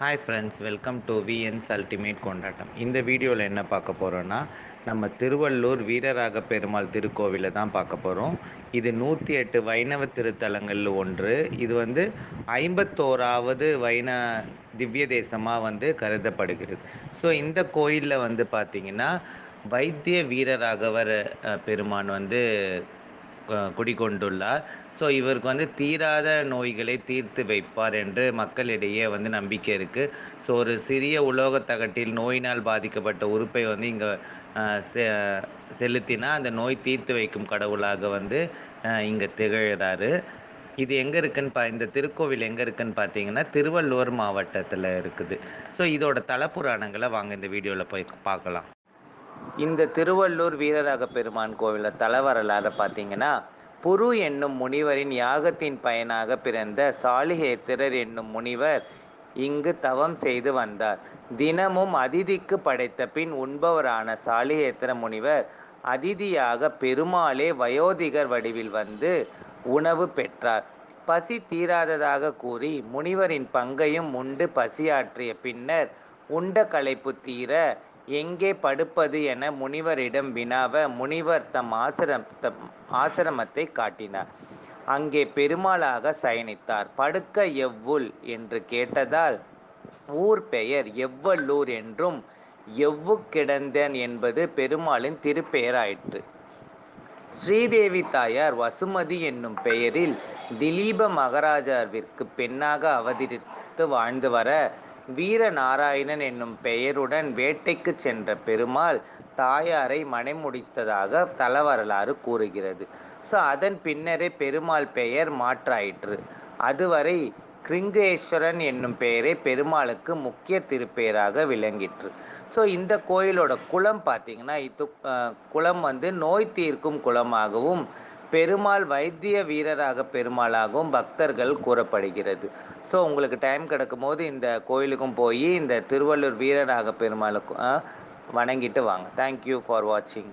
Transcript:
Hi friends welcome to VNS ultimate கொண்டாட்டம் இந்த வீடியோவில் என்ன பார்க்க போகிறோன்னா நம்ம திருவள்ளூர் வீரராக பெருமாள் திருக்கோவிலை தான் பார்க்க போகிறோம் இது நூற்றி எட்டு வைணவ திருத்தலங்களில் ஒன்று. இது வந்து ஐம்பத்தோராவது வைண திவ்ய தேசமாக வந்து கருதப்படுகிறது. ஸோ இந்த கோயிலில் வந்து பார்த்திங்கன்னா வைத்திய வீரராகவர் பெருமான் வந்து குடிகொண்டுள்ளார். ஸோ இவருக்கு வந்து தீராத நோய்களை தீர்த்து வைப்பார் என்று மக்களிடையே வந்து நம்பிக்கை இருக்குது ஸோ ஒரு சிறிய உலோகத் தகட்டில் நோயினால் பாதிக்கப்பட்ட உறுப்பை வந்து இங்கே செலுத்தினா அந்த நோய் தீர்த்து வைக்கும் கடவுளாக வந்து இங்கே திகழ்கிறாரு இது எங்கே இருக்குன்னு பா இந்த திருக்கோவில் எங்கே இருக்குன்னு பார்த்தீங்கன்னா திருவள்ளூர் மாவட்டத்தில் இருக்குது. ஸோ இதோட தலப்புராணங்களை வாங்க இந்த வீடியோவில் போய் பார்க்கலாம் இந்த திருவள்ளூர் வீரராக பெருமான் கோவிலில் தலவரலாறு பார்த்தீங்கன்னா புரு என்னும் முனிவரின் யாகத்தின் பயனாக பிறந்த சாலிகேத்திரர் என்னும் முனிவர் இங்கு தவம் செய்து வந்தார். தினமும் அதிதிக்கு படைத்த பின் உண்பவரான சாலிகேத்திர முனிவர் அதிதியாக பெருமாளே வயோதிகர் வடிவில் வந்து உணவு பெற்றார். பசி தீராததாக கூறி முனிவரின் பங்கையும் உண்டு பசியாற்றிய பின்னர் உண்ட களைப்பு தீர எங்கே படுப்பது என முனிவரிடம் வினாவ முனிவர் தம் ஆசிரம் ஆசிரமத்தை காட்டினார். அங்கே பெருமாளாக சயனித்தார். படுக்க எவ்வுல் என்று கேட்டதால் ஊர் பெயர் எவ்வல்லூர் என்றும் எவ்வு கிடந்தன் என்பது பெருமாளின் திருப்பெயராயிற்று. ஸ்ரீதேவி தாயார் வசுமதி என்னும் பெயரில் திலீப மகாராஜாவிற்கு பெண்ணாக அவதரித்து வாழ்ந்து வர வீரநாராயணன் என்னும் பெயருடன் வேட்டைக்கு சென்ற பெருமாள் தாயாரை மணமுடித்ததாக தலவரலாறு கூறுகிறது. ஸோ அதன் பின்னரே பெருமாள் பெயர் மாற்றாயிற்று. அதுவரை கிருங்கேஸ்வரன் என்னும் பெயரே பெருமாளுக்கு முக்கிய திருப்பெயராக விளங்கிற்று. ஸோ இந்த கோயிலோட குளம் பார்த்தீங்கன்னா இது குளம் வந்து நோய் தீர்க்கும் குளமாகவும் பெருமாள் வைத்திய வீரராக பெருமாளாகவும் பக்தர்கள் கூறப்படுகிறது. ஸோ உங்களுக்கு டைம் கிடைக்கும் போது இந்த கோயிலுக்கும் போய் இந்த திருவள்ளூர் வீரராக பெருமாளுக்கும் வணங்கிட்டு வாங்க. தேங்க்யூ ஃபார் வாட்சிங்